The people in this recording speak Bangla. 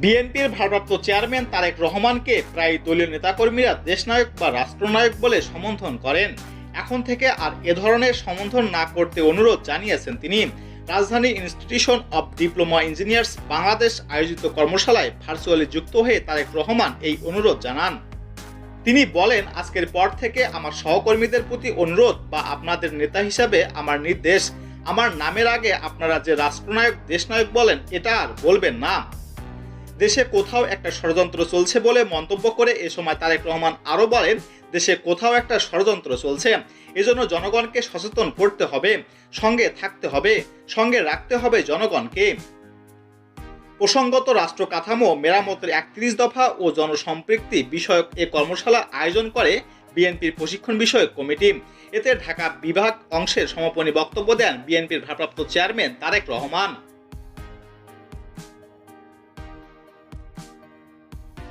বিএনপির ভারপ্রাপ্ত চেয়ারম্যান তারেক রহমানকে প্রায় দলীয় নেতাকর্মীরা দেশনায়ক বা রাষ্ট্রনায়ক বলে সমর্থন করেন। এখন থেকে আর এ ধরনের সম্বোধন না করতে অনুরোধ জানিয়েছেন তিনি। রাজধানী institution of diploma engineers Bangladesh আয়োজিত কর্মশালায় ভার্চুয়ালি যুক্ত হয়ে তারেক রহমান এই অনুরোধ জানান। তিনি বলেন, আজকের পর থেকে আমার সহকর্মীদের প্রতি অনুরোধ বা আপনাদের নেতা হিসাবে আমার নির্দেশ। আমার নামের আগে আপনারা যে রাষ্ট্রনায়ক, দেশনায়ক বলেন, এটা আর বলবেন না। দেশে কোথাও একটা ষড়যন্ত্র চলছে বলে মন্তব্য করে এ সময় তারেক রহমান আরও বলেন, দেশে কোথাও একটা ষড়যন্ত্র চলছে, এজন্য জনগণকে সচেতন করতে হবে, সঙ্গে থাকতে হবে, সঙ্গে রাখতে হবে জনগণকে। প্রসঙ্গত রাষ্ট্র কাঠামো, মেরামতের একত্রিশ দফা ও জনসম্পৃক্তি বিষয়ক এ কর্মশালা আয়োজন করে বিএনপির প্রশিক্ষণ বিষয়ক কমিটি। এতে ঢাকা বিভাগ অংশের সমাপনী বক্তব্য দেন বিএনপির ভারপ্রাপ্ত চেয়ারম্যান তারেক রহমান।